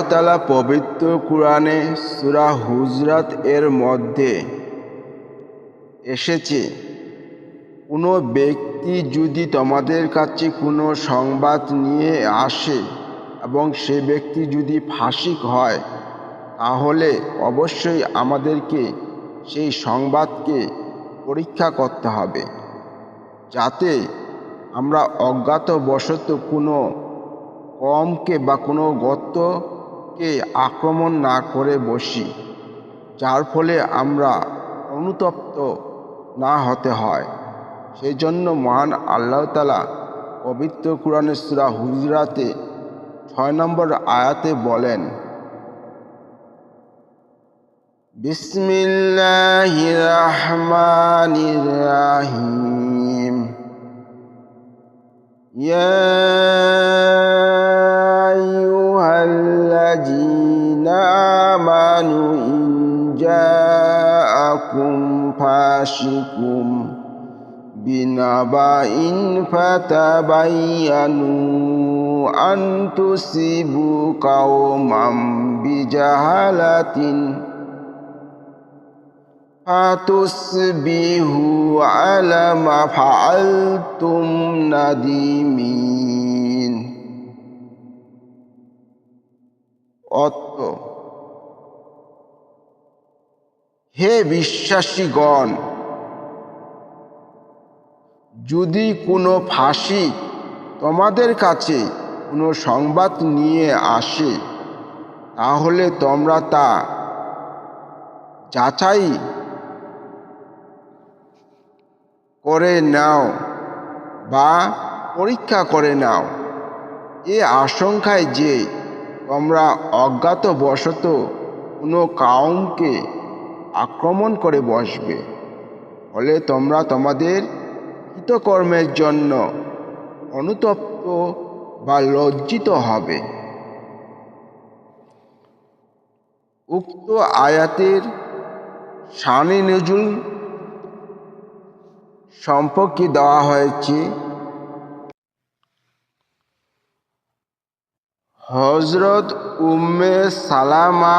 মহান আল্লাহ তালা পবিত্র কুরআনে সুরা হুজরাত এর মধ্যে এসেছে, কোনো ব্যক্তি যদি তোমাদের কাছে কোনো সংবাদ নিয়ে আসে এবং সে ব্যক্তি যদি ফাঁসিক হয়, তাহলে অবশ্যই আমাদেরকে সেই সংবাদকে পরীক্ষা করতে হবে, যাতে আমরা অজ্ঞাতবশত কোনো কমকে বা কোনো কে আক্রমণ না করে বসি, যার ফলে আমরা অনুতপ্ত না হতে হয়। সেই জন্য মহান আল্লাহ তালা পবিত্র কোরআনের সুরা হুজরাতে ছয় নম্বর আয়াতে বলেন বিসমিল্লাহ الذين آمنوا إن جاءكم فاشكم بنبأ إن فتبينوا أن تصيبوا قوما بجهالة. فتصبحوا على ما فعلتم نديمين অর্থ হে বিশ্বাসীগণ, যদি কোনো ফাঁসি তোমাদের কাছে কোনো সংবাদ নিয়ে আসে, তাহলে তোমরা তা যাচাই করে নাও বা পরীক্ষা করে নাও। এ আশঙ্কায় যে তোমরা অজ্ঞাতবশত কোনো কাউমকে আক্রমণ করে বসবে। ফলে তোমরা তোমাদের কৃতকর্মের জন্য অনুতপ্ত বা লজ্জিত হবে। উক্ত আয়াতের শানি নজুল সম্পর্কে দেওয়া হয়েছে হজরত উম্মে সালামা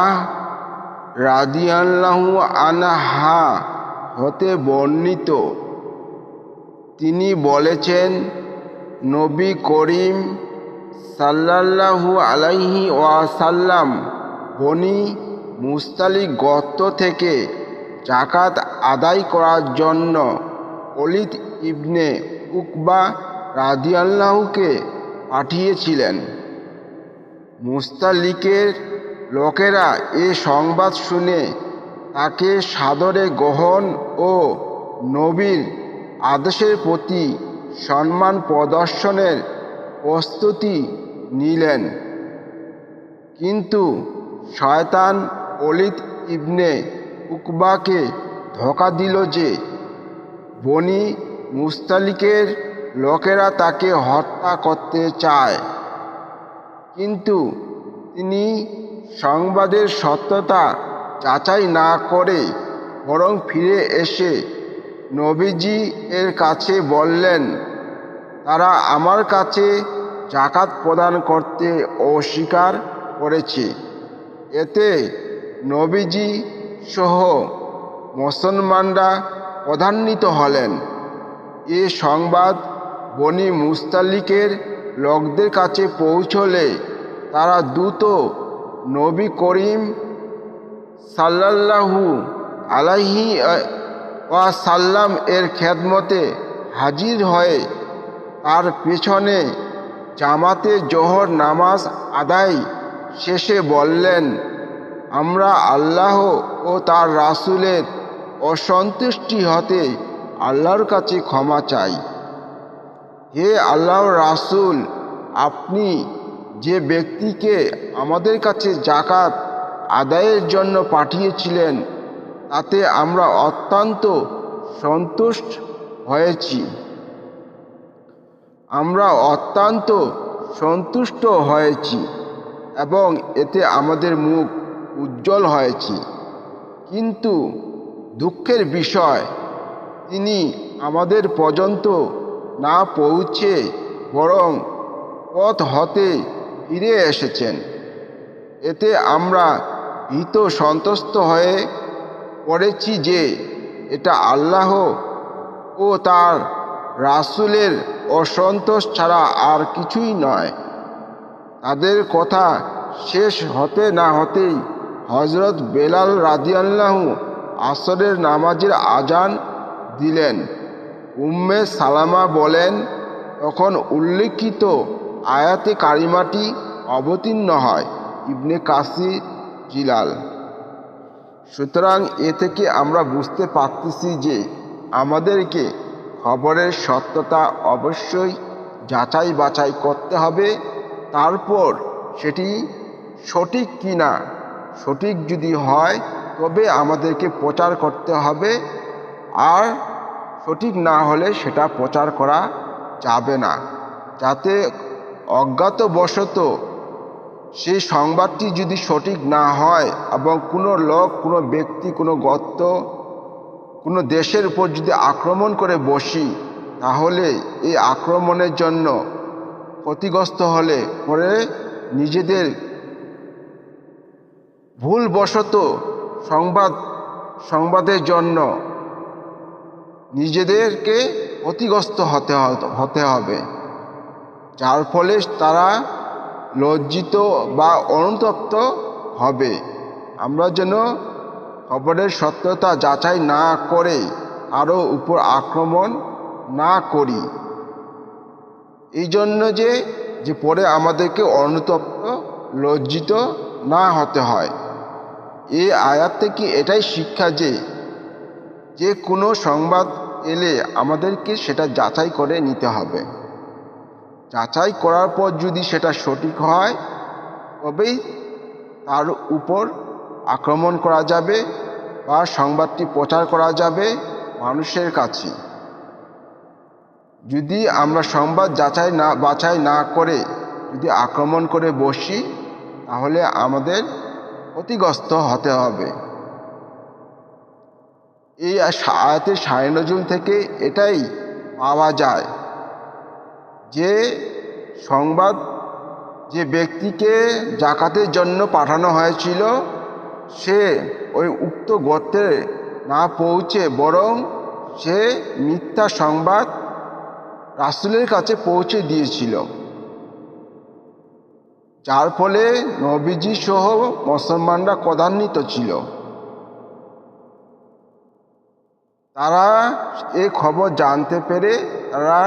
রাদিয়াল্লাহু আনহা হতে বর্ণিত। তিনি বলেছেন, নবী করিম সাল্লাল্লাহু আলাইহি ওয়াসাল্লাম বনি মুস্তালিক গর্ত থেকে জাকাত আদায় করার জন্য অলিদ ইবনে উকবা রাদিয়াল্লাহুকে পাঠিয়েছিলেন। মুস্তালিকের লোকেরা এ সংবাদ শুনে তাকে সাদরে গ্রহণ ও নবীর আদেশের প্রতি সম্মান প্রদর্শনের প্রস্তুতি নিলেন। কিন্তু শয়তান অলিদ ইবনে উকবাকে ধোকা দিল যে বনি মুস্তালিকের লোকেরা তাকে হত্যা করতে চায়। কিন্তু তিনি সংবাদের সত্যতা যাচাই না করে বরং ফিরে এসে নবীজি এর কাছে বললেন, তারা আমার কাছে জাকাত প্রদান করতে অস্বীকার করেছে। এতে নবীজি সহ মুসলমানরা প্রধান্বিত হলেন। এ সংবাদ বনি মুস্তালিকের লোকদের কাছে পৌঁছলে তারা দ্রুত নবী করিম সাল্লাল্লাহু আলাইহি ওয়া সাল্লাম এর খেদমতে হাজির হয়ে তার পেছনে জামাতে জোহর নামাজ আদায় শেষে বললেন, আমরা আল্লাহ ও তার রাসুলের অসন্তুষ্টি হতে আল্লাহর কাছে ক্ষমা চাই। হে আল্লাহ রাসুল, আপনি যে ব্যক্তিকে আমাদের কাছে জাকাত আদায়ের জন্য পাঠিয়েছিলেন, তাতে আমরা অত্যন্ত সন্তুষ্ট হয়েছি। আমরা অত্যন্ত সন্তুষ্ট হয়েছি এবং এতে আমাদের মুখ উজ্জ্বল হয়েছে। কিন্তু দুঃখের বিষয়, তিনি আমাদের পর্যন্ত না পৌঁছে বরং পথ হতে ফিরে এসেছেন। এতে আমরা ভীত সন্তুষ্ট হয়ে পড়েছি যে এটা আল্লাহ ও তার রাসূলের অসন্তোষ ছাড়া আর কিছুই নয়। তাদের কথা শেষ হতে না হতেই হজরত বেলাল রাদিয়াল্লাহু আসরের নামাজের আজান দিলেন। উম্মে সালামা বলেন, তখন উল্লেখিত আয়াতে কারিমাটি অবতীর্ণ হয় ইবনে কাসি জিলাল। সুতরাং এ থেকে আমরা বুঝতে পারতেছি যে আমাদেরকে খবরের সত্যতা অবশ্যই যাচাই বাছাই করতে হবে। তারপর সেটি সঠিক কি না সঠিক যদি হয় তবে আমাদেরকে প্রচার করতে হবে। আর সঠিক না হলে সেটা প্রচার করা যাবে না। যাতে অজ্ঞাতবশত সেই সংবাদটি যদি সঠিক না হয় এবং কোনো লোক, কোনো ব্যক্তি, কোনো গর্ত কোনো দেশের উপর যদি আক্রমণ করে বসি, তাহলে এই আক্রমণের জন্য ক্ষতিগ্রস্ত হলে পরে নিজেদের ভুলবশত সংবাদ, সংবাদের জন্য নিজেদেরকে ক্ষতিগ্রস্ত হতে হতে হবে। যার ফলে তারা লজ্জিত বা অনুতপ্ত হবে। আমরা যেন খবরের সত্যতা যাচাই না করে আরও উপর আক্রমণ না করি। এই জন্য যে যে পরে আমাদেরকে অনুতপ্ত, লজ্জিত না হতে হয়। এই আয়াত থেকে এটাই শিক্ষা যে যে কোনো সংবাদ এলে আমাদেরকে সেটা যাচাই করে নিতে হবে। যাচাই করার পর যদি সেটা সঠিক হয়, তবেই তার উপর আক্রমণ করা যাবে বা সংবাদটি প্রচার করা যাবে মানুষের কাছে। যদি আমরা সংবাদ যাচাই না, বাছাই না করে যদি আক্রমণ করে বসি, তাহলে আমাদের ক্ষতিগ্রস্ত হতে হবে। এই আয়াতের সায় নজুল থেকে এটাই পাওয়া যায়। যে সংবাদ যে ব্যক্তিকে জাকাতের জন্য পাঠানো হয়েছিল, সে ওই উক্ত গর্তে না পৌঁছে বরং সে মিথ্যা সংবাদ রাসুলের কাছে পৌঁছে দিয়েছিল। যার ফলে নবীজি সহ মুসলমানরা ক্রধান্বিত ছিল। তারা এই খবর জানতে পেরে তারা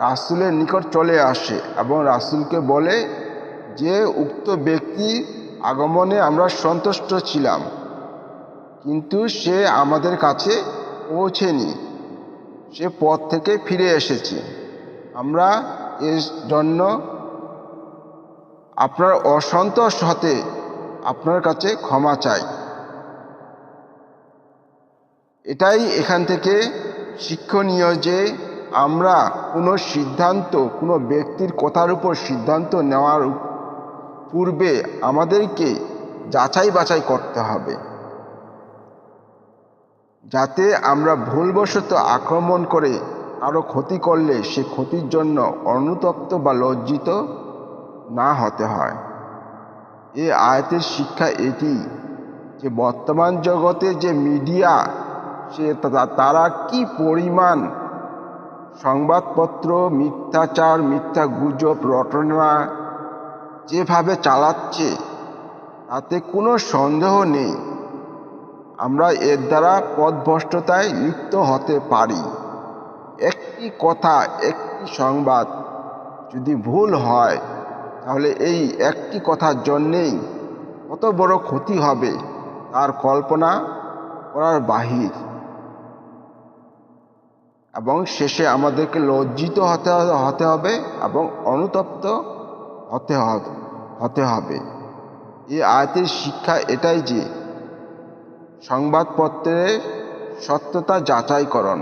রাসুলের নিকট চলে আসে এবং রাসুলকে বলে যে, উক্ত ব্যক্তি আগমনে আমরা সন্তুষ্ট ছিলাম, কিন্তু সে আমাদের কাছে পৌঁছেনি। সে পথ থেকে ফিরে এসেছে। আমরা এর জন্য আপনার অসন্তোষ হতে আপনার কাছে ক্ষমা চাই। এটাই এখান থেকে শিক্ষণীয় যে আমরা কোনো সিদ্ধান্ত, কোনো ব্যক্তির কথার উপর সিদ্ধান্ত নেওয়ার পূর্বে আমাদেরকে যাচাই বাছাই করতে হবে। যাতে আমরা ভুলবশত আক্রমণ করে আরও ক্ষতি করলে সে ক্ষতির জন্য অনুতপ্ত বা লজ্জিত না হতে হয়। এ আয়তের শিক্ষা এটি যে বর্তমান জগতে যে মিডিয়া সে তারা কি পরিমাণ সংবাদপত্র, মিথ্যাচার, মিথ্যা গুজব, রটনা যেভাবে চালাচ্ছে, তাতে কোনো সন্দেহ নেই। আমরা এর দ্বারা পথভ্রষ্টতায় লিপ্ত হতে পারি। একটি কথা, একটি সংবাদ যদি ভুল হয়, তাহলে এই একটি কথার জন্যেই কত বড় ক্ষতি হবে, তার কল্পনা করার বাহির। এবং শেষে আমাদেরকে লজ্জিত হতে হতে হবে এবং অনুতপ্ত হতে হতে হবে। এই আয়তের শিক্ষা এটাই যে সংবাদপত্রের সত্যতা যাচাইকরণ।